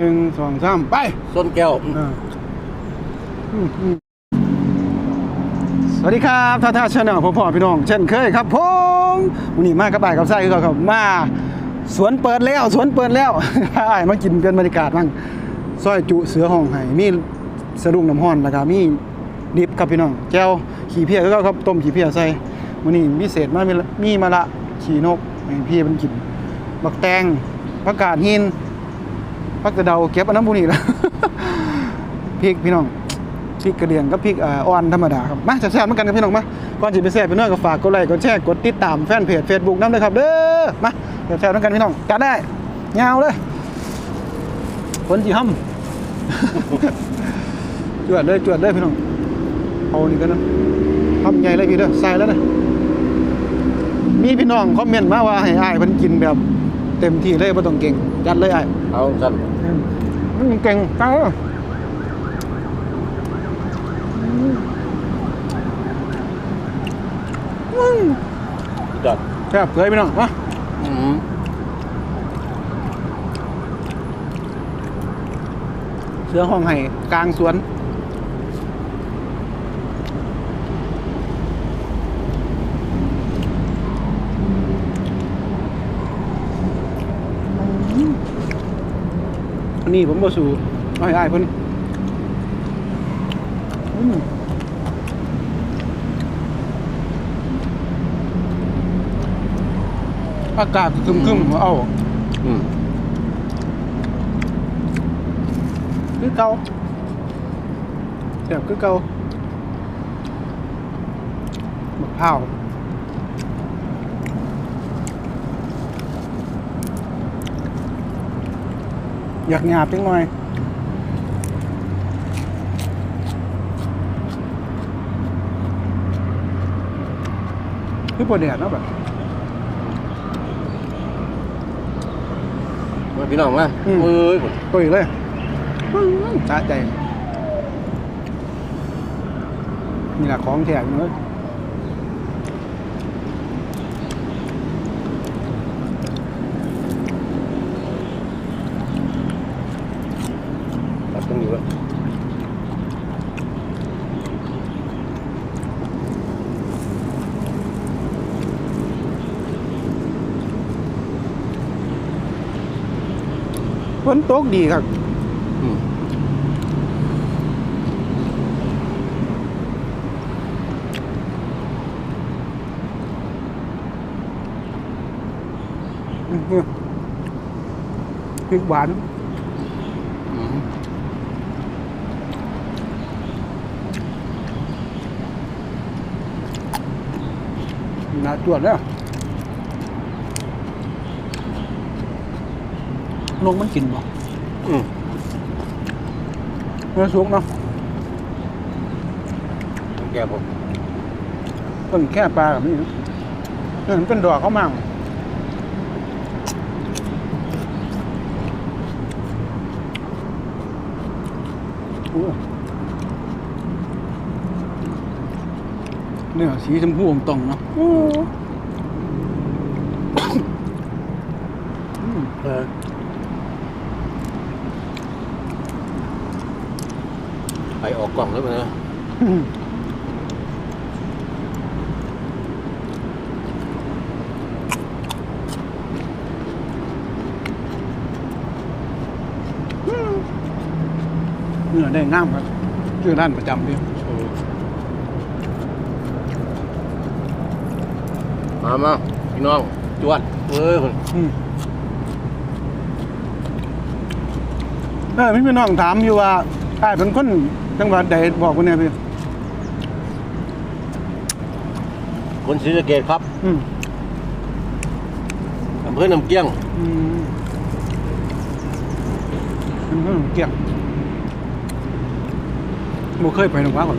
หนึ่งสองสามไปส้นแก้วอ่าอืมอืมสวัสดีครับท่าท่าชาแนลพ่อพ่อพี่น้อง เช่นเคยครับผมวันนี้มากับบ่ายกับไส้คือเก่าครับมา สวนเปิดแล้วสวนเปิดแล้วพาอ้ายมากินเป็นบรรยากาศมั่งซอยจุเสือห้องไห้มีสะดุ้งน้ำห้อนแล้วก็มีดิบครับพี่น้องแก้วขี่เพียก็ครับต้มขี่เพียใส่มื้อนี้พิเศษมากมีละมีมาละขี่นกให้พี่มันกินบักแตงผักกาดหิน พักกระเดาเก็บอันน้ำบุนีแล้วพริกพี่น้องพริกกระเดียงกับพริกอ่อนธรรมดาครับมาแซ่บๆเหมือนกันครับพี่น้องมาก่อนจะไปแซ่บไปน้อยก็ฝากกดไลค์กดแชร์กดติดตามแฟนเพจ Facebook น้ำเลยครับเด้อมาแซ่บๆเหมือนกันพี่น้องจัดได้ยาวเลยฝนจีห่ำจวดเลยจวดเลยพี่น้องเอานี่กันนะทำใหญ่เลยพี่เด้อใส่แล้วนะมีพี่น้องคอมเมนต์มาว่าให้อ้ายเพิ่นกินแบบ เต็มที่เลยบ่ต้องเก่งจัดเลยอ้ายเอาสั้นอืม เก่งจังเลยอืมจัดแซ่บเลยพี่น้องมาอืมเสือห้องไห้กลางสวน อันนี้ผมบ่สู่เอาให้อ้ายเพิ่นอืมอากาศครึมๆเอาอืมคือเก่าแซ่บคือเก่าบักพร้าว อยากหยาบจังหน่อยคือปวดแดดเนาะแบบมาพี่น้องมาอืมเอ้ยตัวอีกเลยอื้อสะใจ นี่แหละของแท้เนื้อ ตัดตรงอยู่แล้ว ฝ นตกดีครับอืมอื้อหือพริกหวานอืมน่าจวดแล้ว นกมันกินบ่อืมเนื้อสุกเนาะส้นแก้วผมต้นแค่ปลากับนี่เนาะเนี่ยมันเป็นดอกเขามั่งโอ้เนี่ยสีชมพูอมตรงเนาะ อืม เออไปออกกล่อง แล้วมั้ยนะเนื้อได้งามครับชื่อร้านประจำพี่อืมมามาพี่น้องจวดเอ้ยคนอืมเออพี่พี่น้องถามอยู่ว่า อ้ายเป็นคนจังหวัดใดบอกคนเนี่ยพี่คนศรีสะเกดครับอืมอำเภอน้ำเกี้ยงอืมอืมเกี่ยงโมเคยไปหรอกว่าก่อน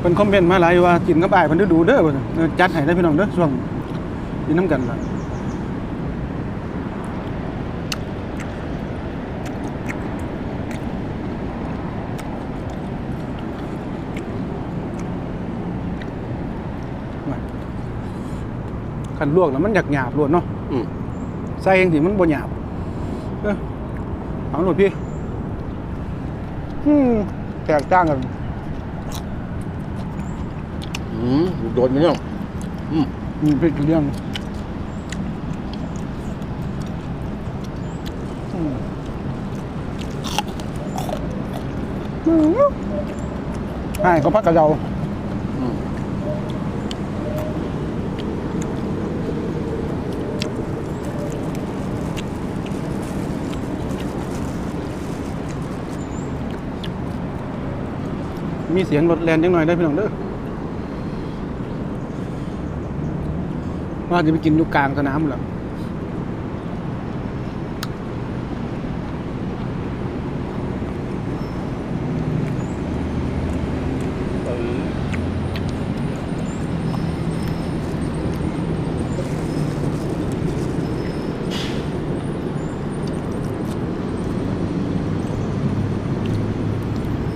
เป็นคอมเมนต์มาหลายว่ากินกับอ้ายเพิ่นดูดูเด้อว่าซั่นเออจัดให้ได้อพี่น้องเด้อช่วงกินน้ำกันล่ะ คันลวกแล้วมันหยาบหยาบๆรวดเนาะอืมใส่ยังสิมันบ่หยาบเออเอาหน่อยพี่อืมแตกต่างกันอืมโดนมันยังอืมอืมพริกเรื่องอืมอืมให้เขาพักกับเรา อืม มีเสียงรถแลนจังหน่อยได้พี่น้องเด้อว่าจะไปกินอยู่กลางสนามหรอ เออ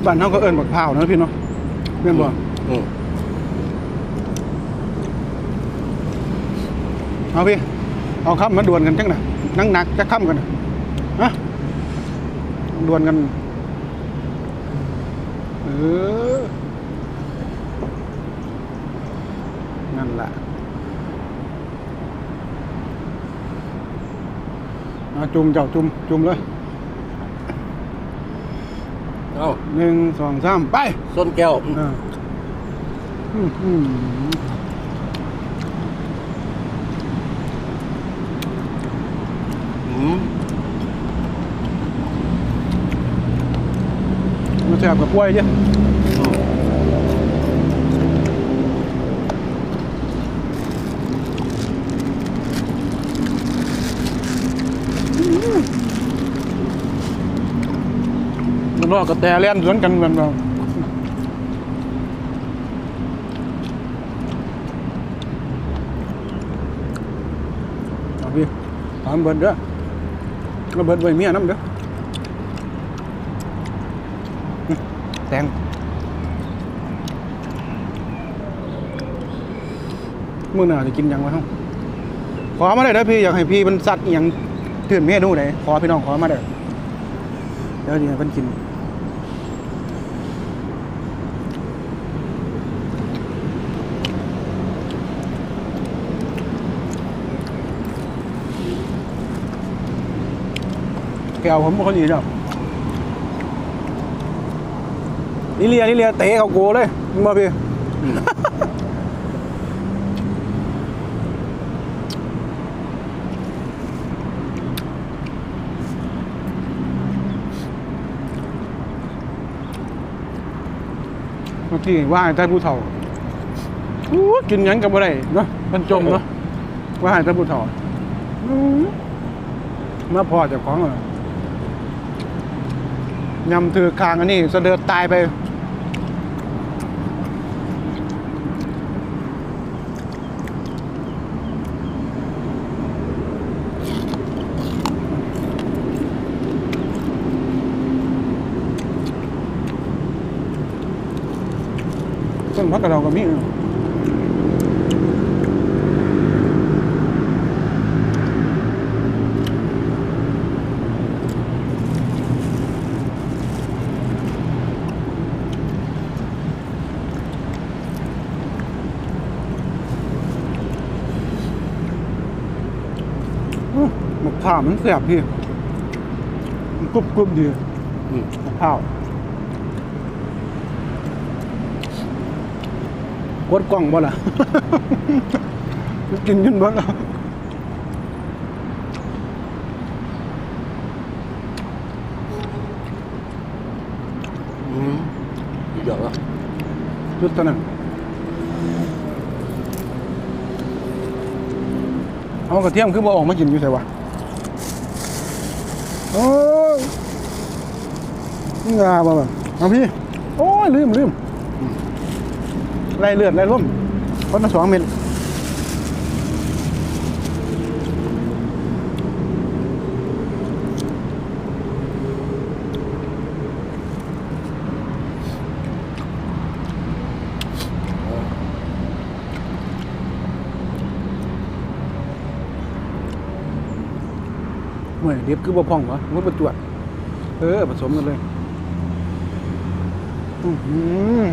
บ้านเขาก็เอิ้นบักพร้าวนะพี่เนาะแม่นบ่อืมเอาพี่ เอาคำมาดวลกันจังน่ะนั่งหนักจะค้ำกันน่ะฮะดวลกันเออนั่นแหละเอาจุ่มเจ้าจุ่มจุ่มเลย เอ้าหนึ่งสองสามไปส้นแก้วเอออืมอืมอืมมันแสบกับกล้วยเย นอกระแตเล่นสวนกันเหมือนเราเอาพี่ถามเบิร์ดเด้อมาเบิร์ดไว้เมียน้ำเด้อแตงมื่อหน่าจะกินยังไว้ห้องขอมาได้เด้อพี่อยากให้พี่มันสัตว์อย่างตื่นเมนูไหนขอพี่น้องขอมาได้อเดี๋ยวดีให้เพิ่นกิน แก้วผมบ่คนดีดอกลิเลียลิเลียเตะเขาโกเลยมึงมาพี่บางทีว่าให้แต่ผู้เฒ่าอู้กินหยังกับอะไรเนาะมันจมเนาะว่าให้แต่ผู้เฒ่าอู้มาพอเจากของเหรอ ยำถือคางอันนี้เสด็จตายไปต้นพักกระเราก็มีนะอื้อ มะพร้าวมันแสบพี่มันกรุบกรุบดีอืมมะพร้าวกดกล้องบ่ล่ะ กินจนเบ่ล่ะอืมอีกอย่างละจุดเท่านั้นเอากระเทียมคือบ่ออกมากินอยู่ไสวะ โอ้ยนี่ลาบ่บ่เอาพี่ โอ้ยลืมลืมไล่เลือดไล่ร่มคนละสองเม็ด เหมือนเด็บคือบ่พองเหรอมันประจวด เออ ผสมกันเลย อือหือ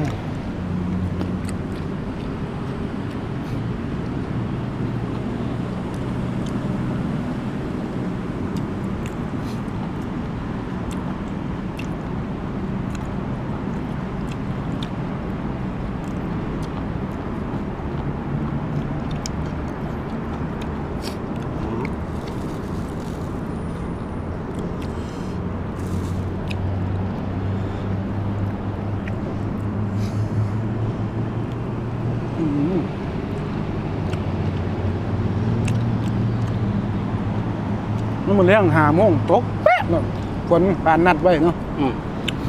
มันมันเลี้ยงหาโมงตกแป๊ะเนาะฝนปานนัดไว้เนาะอืม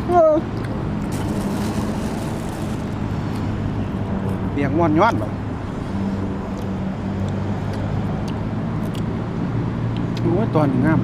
เออเปียกม่วนย้อนบ่โอ้ยตอนนี้งาม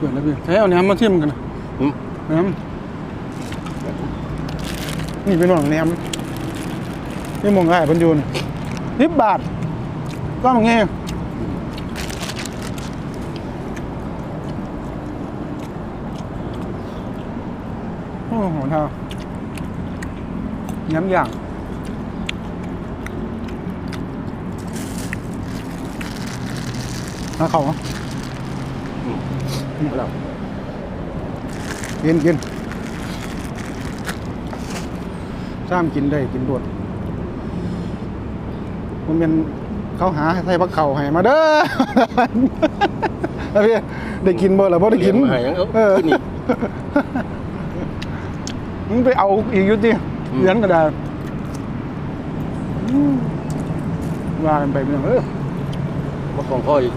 สวยแล้วพี่ใช้เอาแหนมมาเทียมกันนะอืม แหนมนี่เป็นหน่องแหนมนี่มองง่ายเพันอยูนสิบบาทก็มองไงโอ้โหเท่าย้ำอย่างมาเขาเหรออืมแล้วกินกินซ้ำกินได้กินรวดมันเป็นเขาหาให้ใส่พักเข่าให้มาเด้อเอาพี่ได้กินบ่ล่ะบ่ได้กินเลี้ยงมาให้ยังเอาเออขึ้นอีกมึงไปเอาอีกอยู่ดิอืมเหรียญก็ได้อืมว่ากันไปเป็นอย่างเออมาของพ่ออีก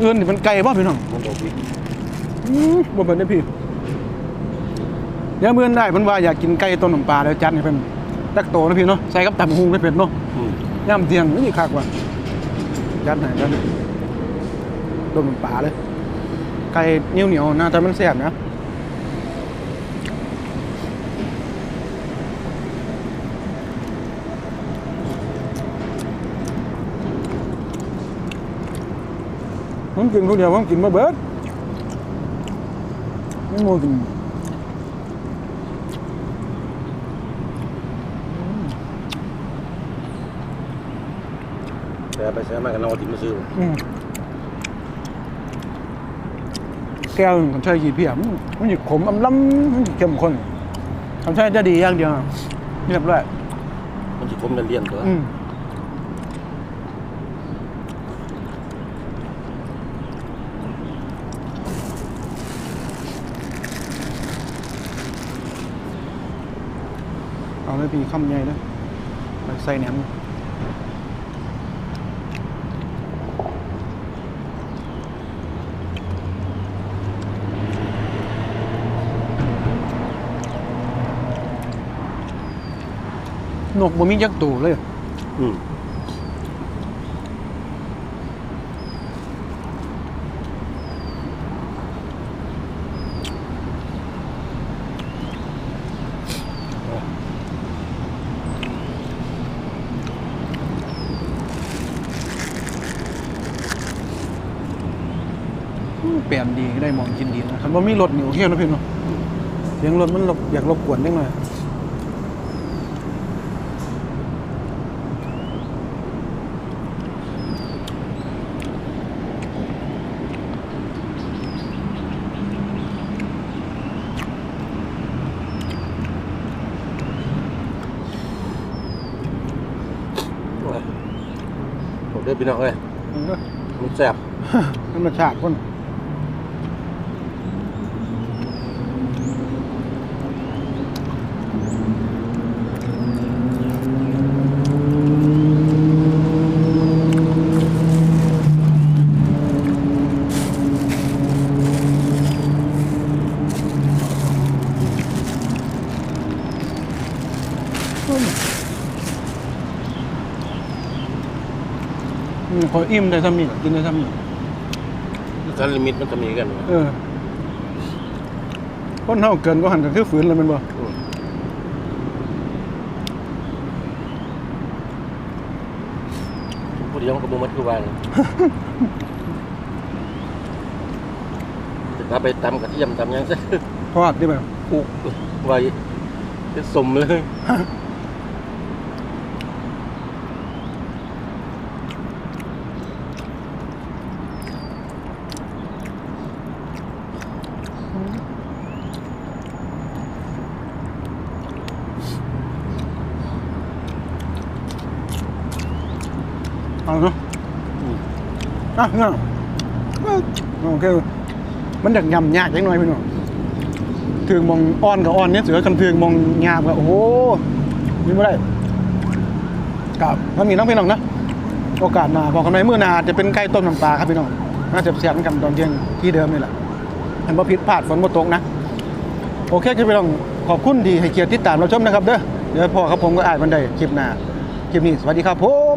เงินนี่มันไกลป่ะพี่น้องมันบอกพี่อืมบ่เป็นได้พี่เดี๋ยวเมื่อนได้เพิ่นว่าอยากกินไก่ต้มน้ำปลาแล้วจัดให้เพิ่นตักโตนะพี่เนาะใส่กับตำหุงได้เผ็ดเนาะอืมย่ำเตียงนี่คักว่ะจัดให้จัดให้ต้มน้ำปลาเลยไก่เหนียวเหนียวๆนะแต่มันแซ่บนะ ผมกินคนเดียวผมกินมาเบิดไม่โมกินแต่ไปแซ่มากันเราเอาทิ้งมาซื้ออืมแก้วหนึ่งคนใช้กี่เพียมนมันหยิขมอำล้ำมันเข้มข้นทำใช้จะดีอย่างเดียวเรียบร้อยมันจะคมกันเลี่ยนตัว อืม เอาเลยพี่คำใหญ่เลยไปใส่แหนมนกบ่มียักตูเลย อืม เปลี่ยนดีก็ได้มองกินดีนะคันว่ามีรถนี่โอเคนะพี่เนาะเสียงรถมันรบอยากรบกวนนิดหน่อยโอ้ยผมได้พี่น้องเลยมันก็มันแซ่บ ธรรมชาติคน พ ออิ่มได้ซ้ำนี่กินได้ซ้ำนี่สันลิมิตมันจะมีกันวะเออคนเฮาเกินก็หันก็คือฝืนแล้วแมันบ่อืมพูดเดียวกับบุมัดคือวานจะถ้าไปตำกระเทียมตำหยังซะทอดที่แบบปลูกไว้จะสมเลย เอาเนาะ อืม อะเนาะโอเคมันอยากยำยากจังหน่อยพี่น้องถึงมองอ่อนกับอ่อนเนี่ยเสือกันเพียงมองยามกับโอ้โหนี่ไม่ได้กับมันมีน้องพี่น้องนะโอกาสหนาบอกกันไหมเมื่อนาจะเป็นไก่ต้มน้ำปลาครับพี่น้องน่าจะเสียบกันตอนเที่ยงที่เดิมนี่แหละเห็นว่าพิษพลาดฝนบ่ตกนะ โอเคครับพี่น้องขอบคุณที่ให้เกียรติติดตามเราชมนะครับเด้อเดี๋ยวพอครับผมก็อ่านมันไดคลิปหน้าคลิปนี้สวัสดีครับผม